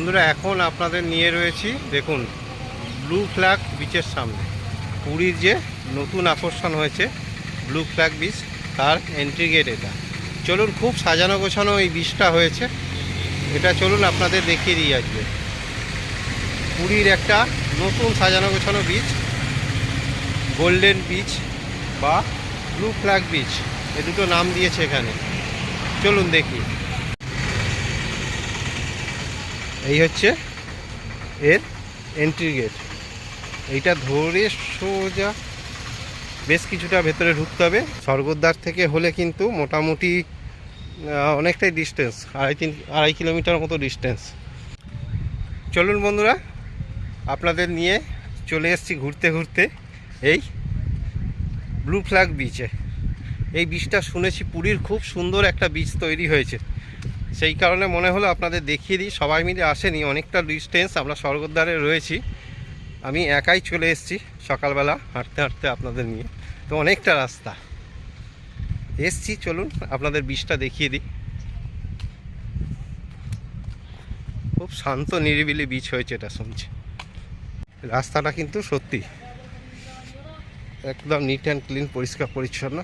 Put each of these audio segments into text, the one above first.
বন্ধুরা, এখন আপনাদের নিয়ে রয়েছি, দেখুন ব্লু ফ্ল্যাগ বিচের সামনে। পুরীর যে নতুন আকর্ষণ হয়েছে ব্লু ফ্ল্যাগ বিচ তার এন্ট্রি গেট এটা। চলুন, খুব সাজানো গোছানো এই বিচটা হয়েছে। এটা চলুন আপনাদের দেখিয়ে দিই আজকে। পুরীর একটা নতুন সাজানো গোছানো বিচ গোল্ডেন বিচ বা ব্লু ফ্ল্যাগ বিচ এ দুটো নাম দিয়েছে এখানে। চলুন দেখি। এই হচ্ছে এর এন্ট্রি গেট এইটা ধরে সোজা বেশ কিছুটা ভেতরে ঢুকতে হবে। স্বর্গদ্বার থেকে হলে কিন্তু মোটামুটি অনেকটাই ডিস্টেন্স আড়াই তিন, আড়াই কিলোমিটার মতো ডিস্টেন্স চলুন বন্ধুরা, আপনাদের নিয়ে চলে এসেছি ঘুরতে ঘুরতে এই ব্লু ফ্ল্যাগ বিচে এই বিচটা শুনেছি পুরীর খুব সুন্দর একটা বিচ তৈরি হয়েছে। সেই কারণে মনে হলো আপনাদের দেখিয়ে দিই। সবাই মিলে আসেনি, অনেকটা ডিস্টেন্স আমরা স্বর্গদ্বারে রয়েছি। আমি একাই চলে এসেছি সকালবেলা হাঁটতে হাঁটতে আপনাদের নিয়ে। তো অনেকটা রাস্তা। এসছি, চলুন আপনাদের বিচটা দেখিয়ে দিই। খুব শান্ত, নিরিবিলি বিচ হয়েছে এটা শুনছি। রাস্তাটা কিন্তু সত্যি একদম নিট অ্যান্ড ক্লিন পরিষ্কার পরিচ্ছন্ন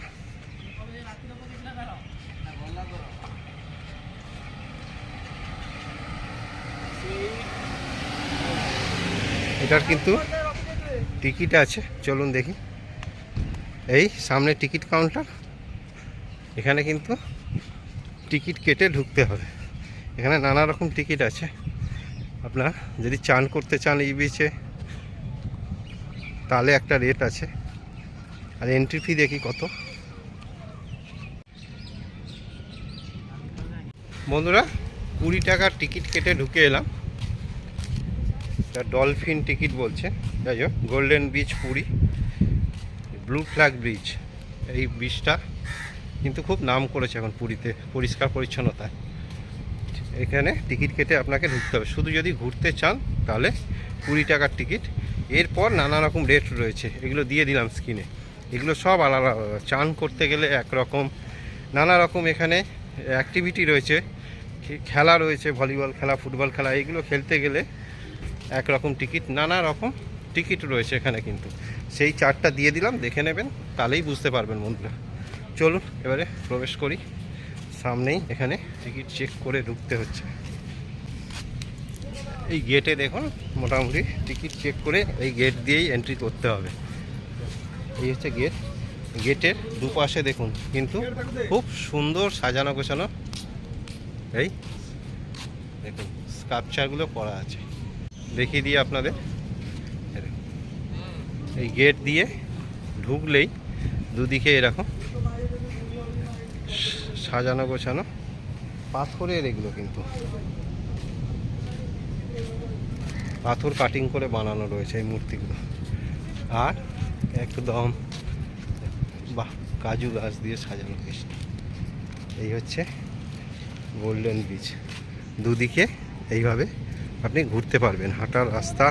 এটার কিন্তু টিকিট আছে, চলুন দেখি। এই সামনে টিকিট কাউন্টার, এখানে কিন্তু টিকিট কেটে ঢুকতে হবে। এখানে নানা রকম টিকিট আছে। আপনার যদি চান করতে চান এই বিচে তাহলে একটা রেট আছে। আর এন্ট্রি ফি দেখি কত। বন্ধুরা, কুড়ি টাকার টিকিট কেটে ঢুকে এলাম। ডলফিন টিকিট বলছে। যাই হোক golden beach Puri blue flag bridge এই ব্রিজটা কিন্তু খুব নাম করেছে এখন পুরীতে, পরিষ্কার পরিচ্ছন্নতায় এখানে টিকিট কেটে আপনাকে ঢুকতে হবে। শুধু যদি ঘুরতে চান, তাহলে কুড়ি টাকার টিকিট এরপর নানা রকম রেট রয়েছে। এগুলো দিয়ে দিলাম স্ক্রিনে এগুলো সব আলাদা আলাদা। চান করতে গেলে একরকম। নানা রকম এখানে অ্যাক্টিভিটি রয়েছে। খেলা রয়েছে ভলিবল খেলা ফুটবল খেলা, এগুলো খেলতে গেলে একরকম টিকিট, নানা রকম টিকিট রয়েছে এখানে কিন্তু। সেই চারটা দিয়ে দিলাম, দেখে নেবেন, তাহলেই বুঝতে পারবেন বন্ধুরা। চলুন, এবারে প্রবেশ করি। সামনেই এখানে টিকিট চেক করে ঢুকতে হচ্ছে। এই গেটে দেখুন, মোটামুটি টিকিট চেক করে এই গেট দিয়েই এন্ট্রি করতে হবে। এই হচ্ছে গেট। গেটের দুপাশে দেখুন, কিন্তু খুব সুন্দর সাজানো গোছানো। এই দেখুন স্কাপচারগুলো করা আছে। দেখিয়ে দিই আপনাদের। এই গেট দিয়ে ঢুকলেই দুদিকে এরকম সাজানো গোছানো পাথরের এগুলো কিন্তু। পাথর কাটিং করে বানানো রয়েছে এই মূর্তিগুলো। আর একদম বাহ, কাজু গাছ দিয়ে সাজানো বেশটা এই হচ্ছে গোল্ডেন বিচ দুদিকে এইভাবে আপনি ঘুরতে পারবেন। হাঁটার রাস্তা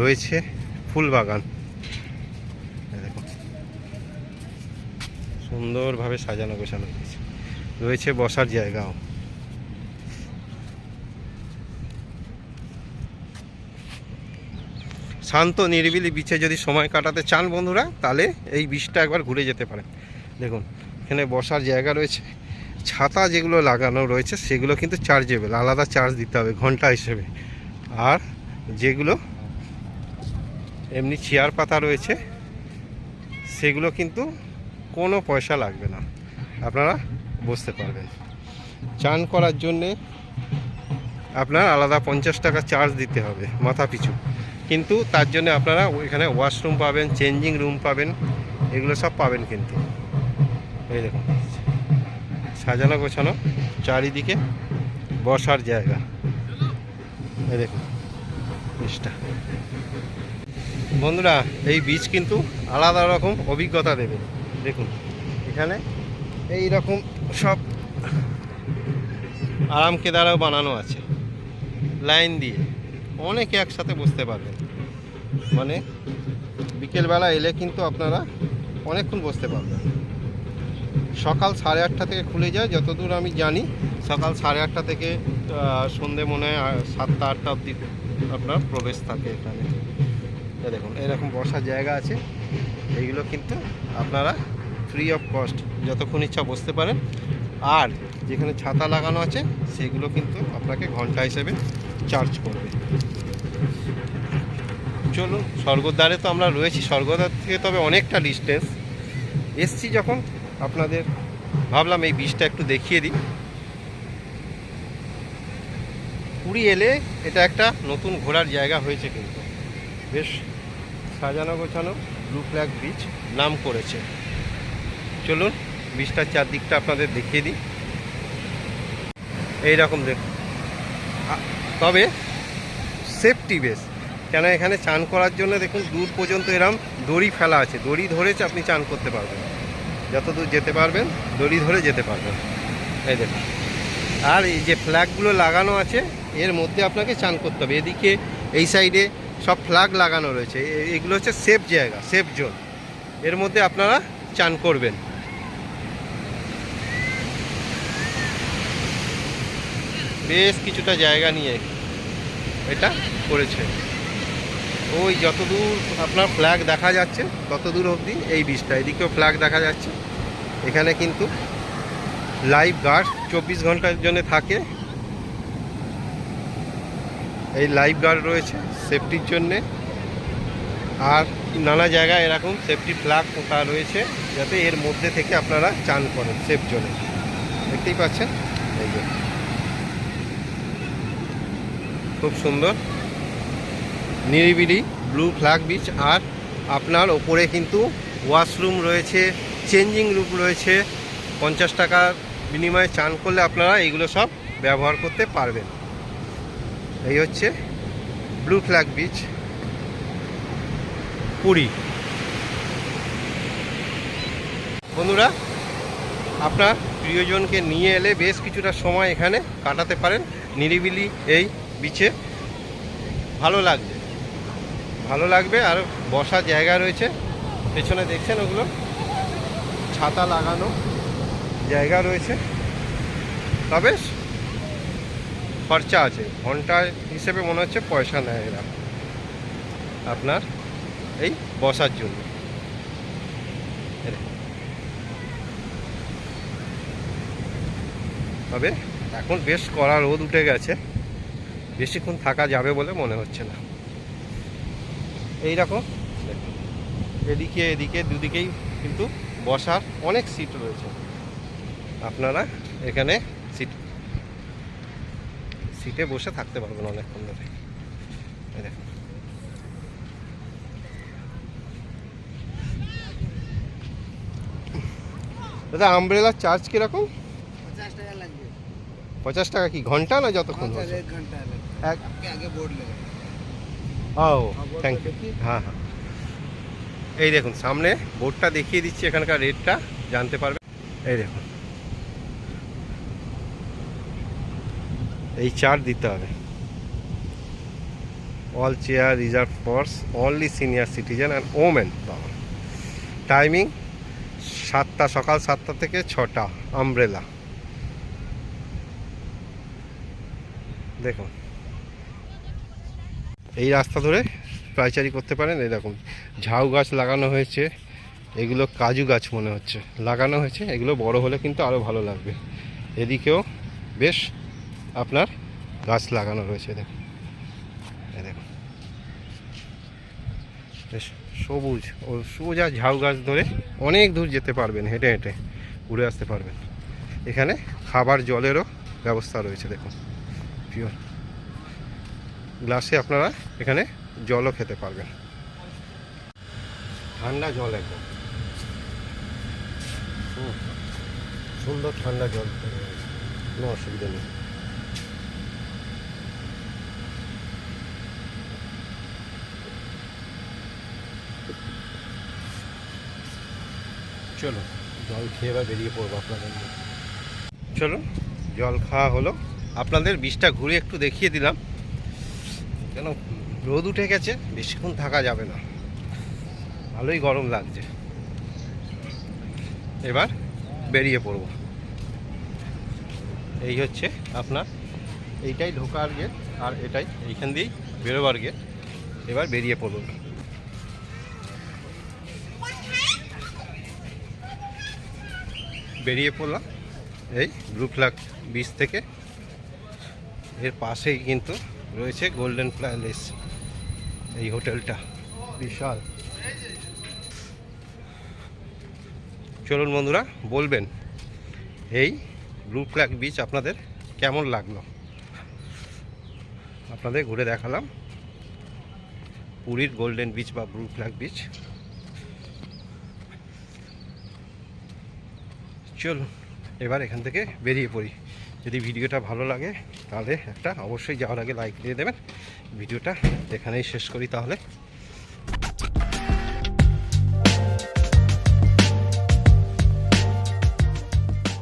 রয়েছে ফুল বাগান দেখুন। সুন্দরভাবে সাজানো গোছানো হয়েছে রয়েছে বসার জায়গাও। শান্ত, নিরিবিলি বিচে যদি সময় কাটাতে চান বন্ধুরা, তাহলে এই বিচটা একবার ঘুরে যেতে পারেন। দেখুন, এখানে বসার জায়গা রয়েছে। ছাতা যেগুলো লাগানো রয়েছে সেগুলো কিন্তু চার্জেবেল আলাদা চার্জ দিতে হবে ঘণ্টা হিসেবে। আর যেগুলো এমনি চেয়ার পাতা রয়েছে, সেগুলো কিন্তু কোনো পয়সা লাগবে না। আপনারা বসতে পারবেন। চান করার জন্যে আপনার আলাদা পঞ্চাশ টাকা চার্জ দিতে হবে মাথা পিছু। কিন্তু তার জন্য আপনারা ওইখানে ওয়াশরুম পাবেন চেঞ্জিং রুম পাবেন, এগুলো সব পাবেন কিন্তু। এই দেখুন। সাজানো গোছানো চারিদিকে বসার জায়গা। দেখুন বন্ধুরা, এই বীজ কিন্তু আলাদা রকম অভিজ্ঞতা দেবে। দেখুন, এখানে এই রকম সব আরাম কেদারাও বানানো আছে। লাইন দিয়ে অনেকে একসাথে বসতে পারবেন। মানে বিকেলবেলা এলে কিন্তু আপনারা অনেকক্ষণ বসতে পারবেন। সকাল সাড়ে আটটা থেকে খুলে যায়, যতদূর আমি জানি, সকাল সাড়ে আটটা থেকে সন্ধে মনে হয় সাতটা আটটা অবধি আপনার প্রবেশ থাকে এখানে। দেখুন, এরকম বসার জায়গা আছে। এইগুলো কিন্তু আপনারা ফ্রি অফ কস্ট যতক্ষণ ইচ্ছা বসতে পারেন। আর যেখানে ছাতা লাগানো আছে, সেগুলো কিন্তু আপনাকে ঘণ্টা হিসেবে চার্জ করবে। চলুন, স্বর্গদ্বারে তো আমরা রয়েছি। স্বর্গদ্বার থেকে তবে অনেকটা ডিস্টেন্স এসছি যখন আপনাদের ভাবলাম এই বীজটা একটু দেখিয়ে দিই। পুরী এলে এটা একটা নতুন ঘোরার জায়গা হয়েছে কিন্তু। বেশ সাজানো গোছানো ব্লু ফ্ল্যাগ বিচ নাম করেছে। চলুন বিচটার চারদিকটা আপনাদের দেখিয়ে দিই। এই রকম দেখ তবে সেফটি বেস। কেন এখানে চান করার জন্য দেখুন দূর পর্যন্ত এরম দড়ি ফেলা আছে। দড়ি ধরেছে, আপনি চান করতে পারবেন। যত দূর যেতে পারবেন, দড়ি ধরে যেতে পারবেন। এই দেখুন। আর এই যে ফ্ল্যাগগুলো লাগানো আছে, এর মধ্যে আপনাকে চান করতে হবে। এদিকে এই সাইডে সব ফ্ল্যাগ লাগানো রয়েছে। এগুলো হচ্ছে সেফ জায়গা, সেফ জোন। এর মধ্যে আপনারা চান করবেন। বেশ কিছুটা জায়গা নিয়ে এটা করেছে। ওই যতদূর আপনার ফ্ল্যাগ দেখা যাচ্ছে তত দূর অবধি এই বীজটা এদিকেও ফ্ল্যাগ দেখা যাচ্ছে। এখানে কিন্তু লাইভ গার্ড চব্বিশ ঘণ্টার জন্য থাকে। এই লাইভ গার্ড রয়েছে সেফটির জন্যে। আর নানা জায়গায় এরকম সেফটি ফ্ল্যাগ পোতা রয়েছে, যাতে এর মধ্যে থেকে আপনারা চান করেন সেফ জোনে দেখতেই পাচ্ছেন? এই যে। খুব সুন্দর। নিরিবিলি ব্লু ফ্ল্যাগ বিচ আর আপনার ওপরে কিন্তু ওয়াশরুম রয়েছে চেঞ্জিং রুম রয়েছে। পঞ্চাশ টাকার বিনিময়ে চান করলে আপনারা এইগুলো সব ব্যবহার করতে পারবেন। এই হচ্ছে ব্লু ফ্ল্যাগ বিচ পুরী। বন্ধুরা, আপনার প্রিয়জনকে নিয়ে এলে বেশ কিছুটা সময় এখানে কাটাতে পারেন। নিরিবিলি এই বিচে ভালো লাগবে। ভালো লাগবে, আর বসার জায়গা রয়েছে। পেছনে দেখছেন ওগুলো? ছাতা লাগানো জায়গা রয়েছে। তবে খরচা আছে। ঘণ্টা হিসেবে মনে হচ্ছে পয়সা নেয় এরা। আপনার এই বসার জন্য। তবে এখন বেশ কড়া রোদ উঠে গেছে। বেশিক্ষণ থাকা যাবে বলে মনে হচ্ছে না। এই রকম এদিকে এদিকে দুদিকেই কিন্তু বসার অনেক সিট রয়েছে। আপনারা এখানে সিট সিটে বসে থাকতে পারবেন অনেকক্ষণ ধরে। দাদা আমব্রেলার চার্জ কীরকম? পঞ্চাশ টাকা কি ঘণ্টা না যতক্ষণ এক আগে বোর্ড লাগে ও থ্যাংক ইউ হ্যাঁ হ্যাঁ। এই দেখুন, সামনে বোর্ডটা দেখিয়ে দিচ্ছি এখানকার রেটটা, জানতে পারবেন এই দেখুন। এই চার্ট দিতে হবে। All chair reserve for only senior citizen and women বাবা। টাইমিং সাতটা, সকাল সাতটা থেকে ছটা আমব্রেলা দেখুন। এই রাস্তা ধরে পাইচারি করতে পারেন, এরকম ঝাউ গাছ লাগানো হয়েছে, এগুলো কাজু গাছ মনে হচ্ছে, লাগানো হয়েছে, এগুলো বড় হলে কিন্তু আরও ভালো লাগবে। এদিকেও বেশ আপনার গাছ লাগানো রয়েছে, দেখুন। দেখুন। বেশ সবুজ ও সোজা ঝাউ গাছ ধরে অনেক দূর যেতে পারবেন, হেঁটে হেঁটে ঘুরে আসতে পারবেন। এখানে খাবার জলেরও ব্যবস্থা রয়েছে, দেখুন। পিওর গ্লাসে আপনারা এখানে জলও খেতে পারবেন। ঠান্ডা জল একদম। সুন্দর ঠান্ডা জল। কোনো অসুবিধা নেই। চলো জল খেয়ে বা বেরিয়ে পড়ব আপনাদের। চলো জল খাওয়া হলো। আপনাদের বীজটা ঘুরে একটু দেখিয়ে দিলাম। কেন? রোদ উঠে গেছে, বেশিক্ষণ থাকা যাবে না। ভালোই গরম লাগছে। এবার বেরিয়ে পড়ব। এই হচ্ছে আপনার, এইটাই ঢোকার গেট আর এটাই এইখান দিয়েই বেরোবার গেট এবার বেরিয়ে পড়ুন বেরিয়ে পড়লাম, এই ব্লু বিচ থেকে। এর পাশেই কিন্তু রয়েছে গোল্ডেন প্যালেস এই হোটেলটা। বিশাল। চলুন বন্ধুরা, বলবেন, এই ব্লু ফ্ল্যাগ বিচ আপনাদের কেমন লাগল? আপনাদের ঘুরে দেখালাম পুরীর গোল্ডেন বিচ বা ব্লু ফ্ল্যাগ বিচ চলুন, এবার এখান থেকে বেরিয়ে পড়ি। যদি ভিডিওটা ভালো লাগে তাহলে একটা অবশ্যই যাওয়ার আগে লাইক দিয়ে দেবেন। ভিডিওটা এখানেই শেষ করি তাহলে।